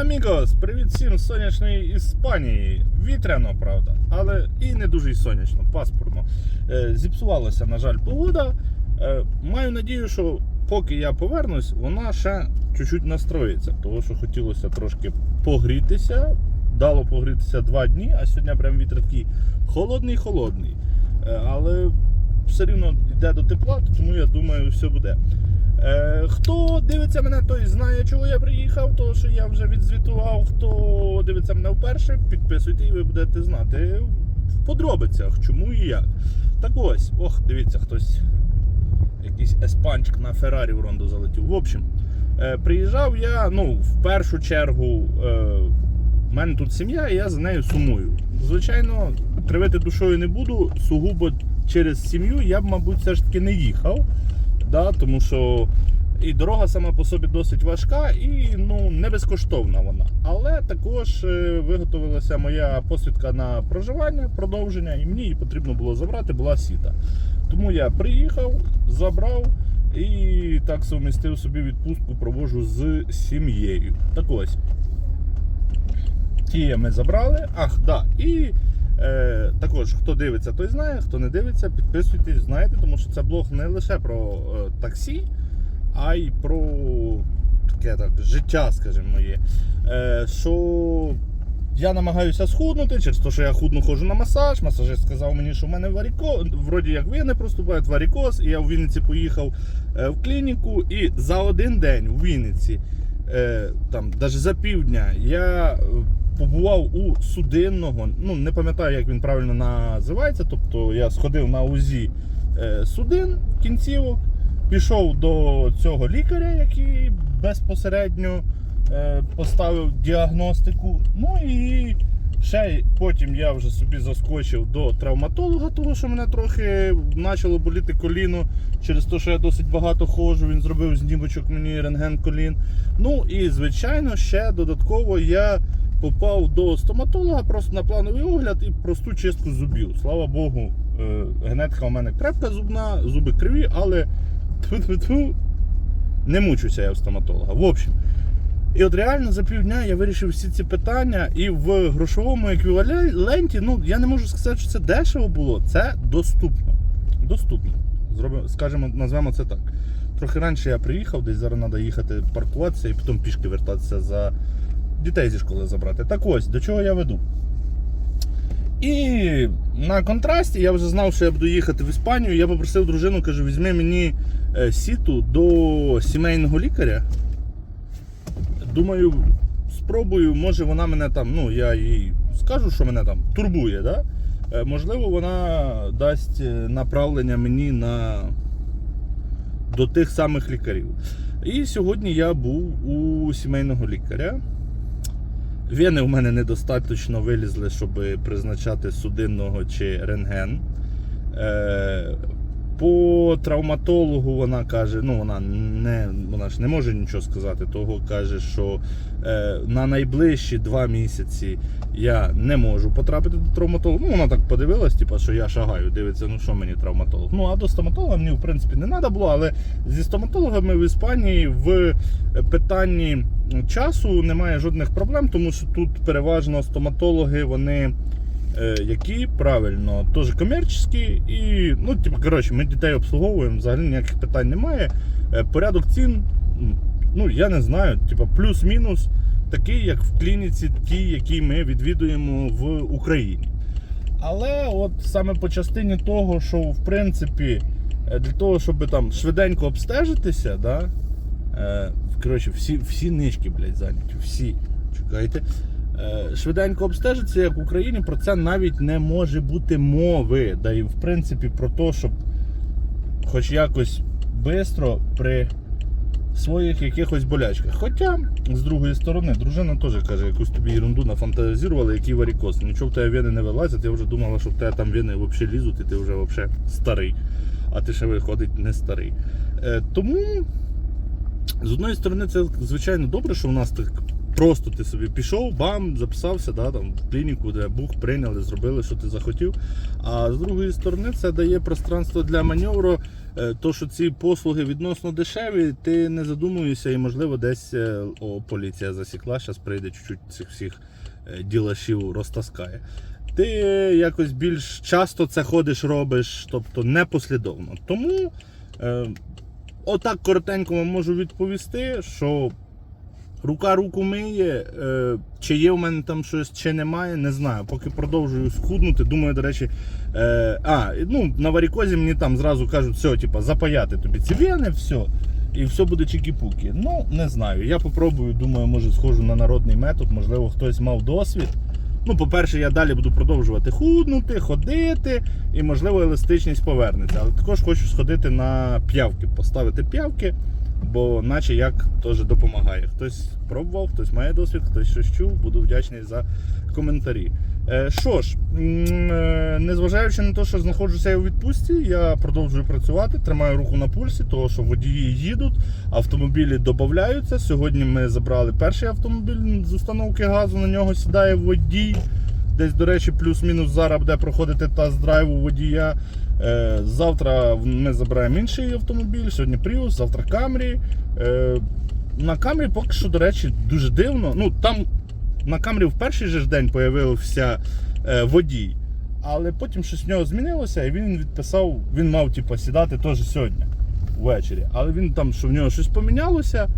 амігос! Привіт всім з сонячної Іспанії. Вітряно, правда, але і не дуже сонячно, пасмурно. Е, Зіпсувалася, на жаль, погода. Е, Маю надію, що поки я повернусь, вона ще чуть-чуть настроїться, тому що хотілося трошки погрітися. Дало погрітися два дні, а сьогодні прям вітер такий холодний-холодний. Е, Але все рівно йде до тепла, тому я думаю, все буде. Е, хто дивиться мене, той знає, чого я приїхав, то що я вже відзвітував. Хто дивиться мене вперше, підписуйте і ви будете знати в подробицях, чому і як. Так ось, ох, дивіться, хтось якийсь еспанчик на Феррарі в Рондо залетів. В общем, е, приїжджав я, ну, в першу чергу, е, в мене тут сім'я, і я за нею сумую. Звичайно, кривити душою не буду, сугубо через сім'ю я б, мабуть, все ж таки не їхав. Да, тому що і дорога сама по собі досить важка і ну, не безкоштовна вона. Але також е, виготовилася моя посвідка на проживання, продовження, і мені її потрібно було забрати, була сіта. Тому я приїхав, забрав і так совмістив собі відпустку, провожу з сім'єю. Так ось. Ті ми забрали. Ах, да. І е, також, хто дивиться, той знає, хто не дивиться, підписуйтесь, знаєте, тому що це блог не лише про е, таксі, а й про таке так, життя, скажімо, моє. Е, що я намагаюся схуднути через те, що я худно ходжу на масаж. Масажист сказав мені, що в мене варіко, вроді як вени проступають варікоз, і я в Вінниці поїхав е, в клініку, і за один день у Вінниці, е, там, навіть за півдня, я е, побував у судинного, ну не пам'ятаю, як він правильно називається. Тобто я сходив на УЗІ е, судин кінцівок, пішов до цього лікаря, який безпосередньо е, поставив діагностику. Ну і ще потім я вже собі заскочив до травматолога, того що мене трохи почало боліти коліно через те, що я досить багато ходжу. Він зробив знімочок мені рентген колін. Ну і звичайно, ще додатково я попав до стоматолога просто на плановий огляд і просту чистку зубів. Слава Богу, е, генетика у мене крепка зубна, зуби криві, але тьфу-тьфу-тьфу, не мучуся я в стоматолога. В общем. І от реально за півдня я вирішив всі ці питання, і в грошовому еквіваленті, ну я не можу сказати, що це дешево було, це доступно. Доступно. Зробимо, скажімо, назвемо це так. Трохи раніше я приїхав, десь зараз треба їхати паркуватися і потім пішки вертатися за дітей зі школи забрати. Так ось, до чого я веду. І на контрасті я вже знав, що я буду їхати в Іспанію. Я попросив дружину, кажу, візьми мені е, сіту до сімейного лікаря. Думаю, спробую, може вона мене там, ну я їй скажу, що мене там турбує. Да? Е, Можливо, вона дасть е, направлення мені на до тих самих лікарів. І сьогодні я був у сімейного лікаря. Вени у мене недостатньо вилізли, щоб призначати судинного чи рентген. Е, по травматологу вона каже, ну вона не вона ж не може нічого сказати, того каже, що е, на найближчі два місяці я не можу потрапити до травматолога. Ну, вона так подивилась, типу, що я шагаю, дивиться, ну що мені травматолог. Ну, а до стоматолога мені, в принципі, не треба було, але зі стоматологами в Іспанії в питанні часу немає жодних проблем, тому що тут переважно стоматологи, вони. Е, які правильно теж комерційні і ну, типу, коротше, ми дітей обслуговуємо, взагалі ніяких питань немає. Е, Порядок цін, ну я не знаю, типу, плюс-мінус такий, як в клініці, ті, які ми відвідуємо в Україні. Але от саме по частині того, що в принципі е, для того, щоб там швиденько обстежитися, да, коротше, всі, всі нички, блядь, зайняті, всі. Чекайте. Е, швиденько обстежиться, як в Україні, про це навіть не може бути мови. Да і в принципі про те, щоб хоч якось швидко при своїх якихось болячках. Хоча, з другої сторони, дружина теж каже, якусь тобі ерунду нафантазірувала, який варікоз. Нічого в тебе вени не вилазять, я вже думала, що в тебе там вени взагалі лізуть, і ти вже взагалі старий. А ти ще виходить не старий. Е, тому, з одної сторони, це звичайно добре, що в нас так Просто ти собі пішов, бам, записався, да, там, в клініку, де бух прийняли, зробили, що ти захотів. А з другої сторони, це дає пространство для маневру е, то, що ці послуги відносно дешеві, ти не задумуєшся і, можливо, десь е, о, поліція засікла, зараз прийде чуть-чуть цих всіх е, ділашів розтаскає. Ти якось більш часто це ходиш, робиш, тобто непослідовно. Тому отак коротенько вам можу відповісти, що рука руку миє, е, чи є в мене там щось, чи немає, не знаю. Поки продовжую схуднути. Думаю, до речі, е, а, ну, на варікозі мені там зразу кажуть, все, типа, запаяти тобі ці вени, все. І все буде чікі-пуки. Ну, не знаю. Я попробую, думаю, може схожу на народний метод, можливо, хтось мав досвід. Ну, по-перше, я далі буду продовжувати худнути, ходити, і, можливо, еластичність повернеться. Але також хочу сходити на п'явки, поставити п'явки, бо наче як теж допомагає. Хтось пробував, хтось має досвід, хтось щось чув. Буду вдячний за коментарі. Е, Що ж, е, незважаючи на те, що знаходжуся я у відпустці, я продовжую працювати, тримаю руку на пульсі, того що водії їдуть, автомобілі додаються. Сьогодні ми забрали перший автомобіль з установки газу, на нього сідає водій. Десь, до речі, плюс-мінус зараз буде проходити тест-драйв у водія. Е, Завтра ми забираємо інший автомобіль, сьогодні Prius, завтра Camry. На Camry поки що, до речі, дуже дивно. Ну, там на Camry в перший же день появився е, водій, але потім щось в нього змінилося, і він відписав, він мав типу, сідати теж сьогодні ввечері. Але він там, що в нього щось помінялося,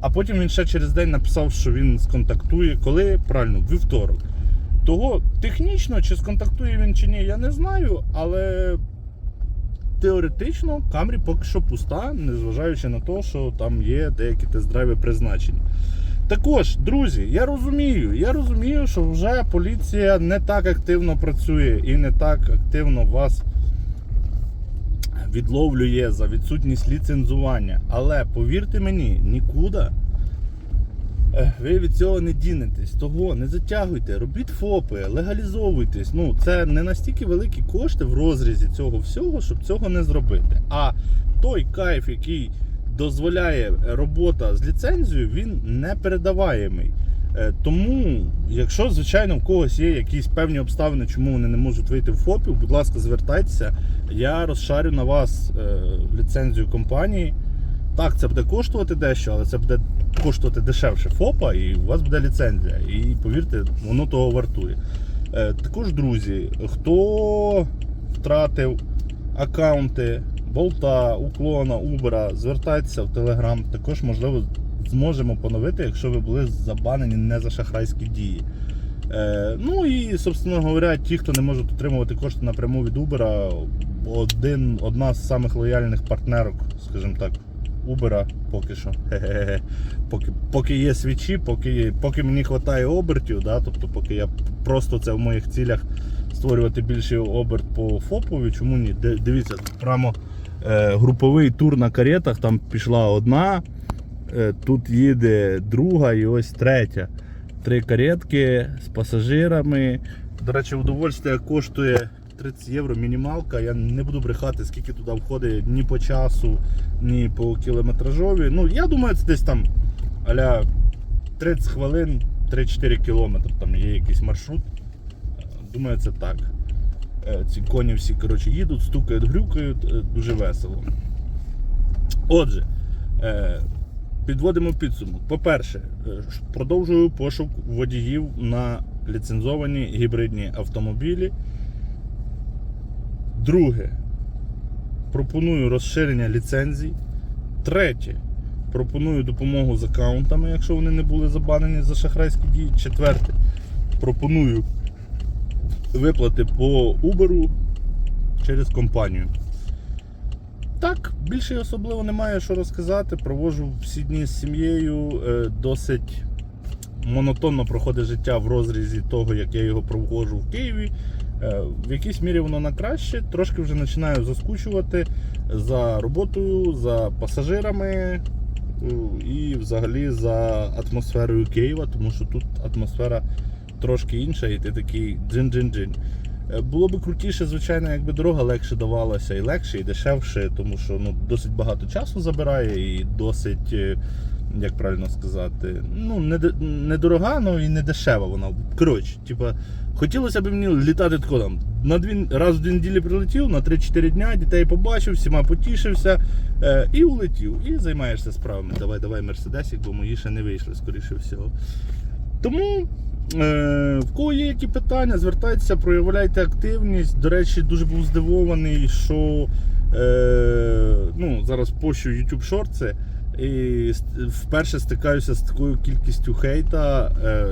а потім він ще через день написав, що він сконтактує, коли правильно, вівторок. Того технічно, чи сконтактує він чи ні, я не знаю, але теоретично Камрі поки що пуста, незважаючи на те, що там є деякі тест-драйви призначені. Також, друзі, я розумію, я розумію, що вже поліція не так активно працює і не так активно вас відловлює за відсутність ліцензування. Але повірте мені, нікуди ви від цього не дінетесь. Того не затягуйте, робіть ФОПи, легалізовуйтесь. Ну, це не настільки великі кошти в розрізі цього всього, щоб цього не зробити. А той кайф, який дозволяє робота з ліцензією, він не передаваємий. Е, Тому, якщо, звичайно, в когось є якісь певні обставини, чому вони не можуть вийти в ФОПів, будь ласка, звертайтеся. Я розшарю на вас е, ліцензію компанії. Так, це буде коштувати дещо, але це буде коштувати дешевше ФОПа, і у вас буде ліцензія. І повірте, воно того вартує. Е, Також, друзі, хто втратив аккаунти Болта, Уклона, Убера, звертайтеся в Телеграм. Також, можливо, зможемо поновити, якщо ви були забанені не за шахрайські дії. Е, ну і, собственно говоря, ті, хто не можуть отримувати кошти напряму від Uber, один, одна з самих лояльних партнерок, скажімо так, Uber поки що. Поки, поки є свічі, поки, поки мені вистачає обертів, да, тобто поки я просто це в моїх цілях створювати більший оберт по ФОПові, чому ні? Дивіться, прямо груповий тур на каретах, там пішла одна, е, тут їде друга і ось третя. Три каретки з пасажирами. До речі, удовольствие коштує 30 євро мінімалка. Я не буду брехати, скільки туди входить ні по часу, ні по кілометражові. Ну, я думаю, це десь там аля 30 хвилин, 3-4 кілометри. Там є якийсь маршрут. Е, Думаю, це так. Е, Ці коні всі коротше, їдуть, стукають, грюкають, е, дуже весело. Отже, е, підводимо підсумок. По-перше, продовжую пошук водіїв на ліцензовані гібридні автомобілі. Друге, пропоную розширення ліцензій. Третє, пропоную допомогу з аккаунтами, якщо вони не були забанені за шахрайські дії. Четверте, пропоную виплати по Uber через компанію. Так, більше особливо немає що розказати. Проводжу всі дні з сім'єю. е, Досить монотонно проходить життя в розрізі того, як я його проводжу в Києві. Е, В якійсь мірі воно на краще. Трошки вже починаю заскучувати за роботою, за пасажирами е, і взагалі за атмосферою Києва, тому що тут атмосфера трошки інша, і ти такий джин-джин-джин. Е, Було б крутіше, звичайно, якби дорога легше давалася і легше, і дешевше, тому що ну, досить багато часу забирає і досить е, як правильно сказати, ну, не, не ну і не дешева вона. Коротше, типа, хотілося б мені літати тако там. На дві, раз в дві неділі прилетів, на 3-4 дня дітей побачив, всіма потішився е, і улетів. І займаєшся справами. Давай, давай, Мерседесік, бо мої ще не вийшли, скоріше всього. Тому. Е, в кого є які питання, звертайтеся, проявляйте активність. До речі, дуже був здивований, що е, ну, зараз пощу YouTube шорти і вперше стикаюся з такою кількістю хейта. Е,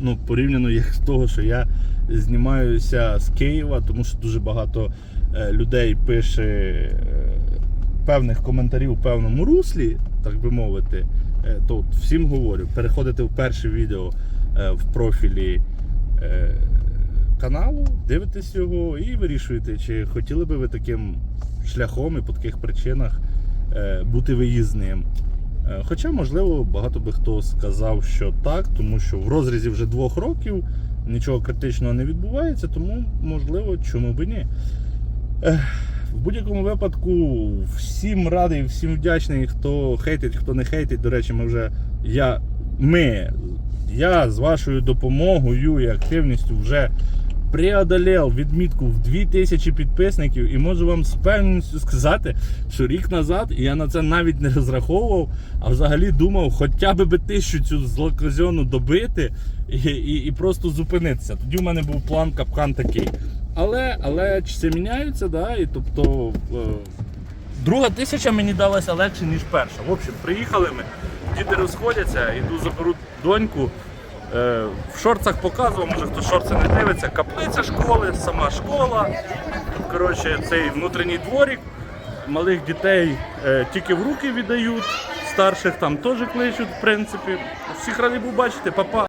ну, порівняно як з того, що я знімаюся з Києва, тому що дуже багато е, людей пише е, певних коментарів у певному руслі, так би мовити. Е, то всім говорю, переходите в перше відео е, в профілі е, каналу, дивитесь його і вирішуєте, чи хотіли би ви таким шляхом і по таких причинах бути виїзним. Хоча, можливо, багато би хто сказав, що так, тому що в розрізі вже двох років нічого критичного не відбувається, тому, можливо, чому би ні. В будь-якому випадку всім радий, всім вдячний, хто хейтить, хто не хейтить. До речі, ми вже я, ми, я з вашою допомогою і активністю вже преодолел відмітку в 2000 підписників і можу вам з певністю сказати, що рік назад я на це навіть не розраховував, а взагалі думав, хоча б би тисячу цю злоказьону добити і, і, і просто зупинитися. Тоді в мене був план капкан такий. Але, але часи міняються, да, і тобто. е, Друга тисяча мені далася легше, ніж перша. В общем, приїхали ми, діти розходяться, іду заберу доньку. Е, в шорцах показував, може хто шорти не дивиться, каплиця школи, сама школа. Коротше, цей внутрішній дворик. Малих дітей е, тільки в руки віддають, старших там теж кличуть, в принципі. Всіх радий був бачити, папа.